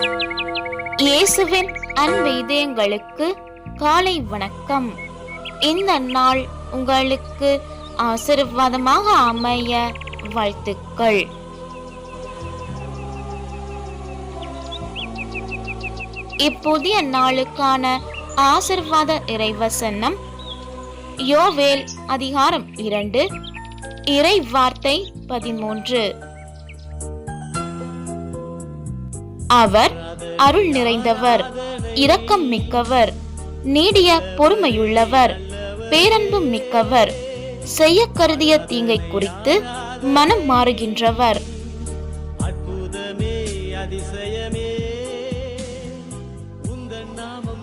இயேசுவின் அன்பு காலை வணக்கம். இந்த நாள் உங்களுக்கு ஆசீர்வாதமாக அமைய வாழ்த்துக்கள். இப்புதிய நாளுக்கான ஆசிர்வாத இறைவசனம் யோவேல் அதிகாரம் இரண்டு இறை வார்த்தை பதிமூன்று. அவர் அருள் நிறைந்தவர் இரக்கம் மிக்கவர் நீடிய பொறுமையுள்ளவர் பேரன்பு மிக்கவர் செய்ய கருதிய தீங்கை குறித்து மனம் மாறுகின்றவர். அற்புதமே அதிசயமே நாமம்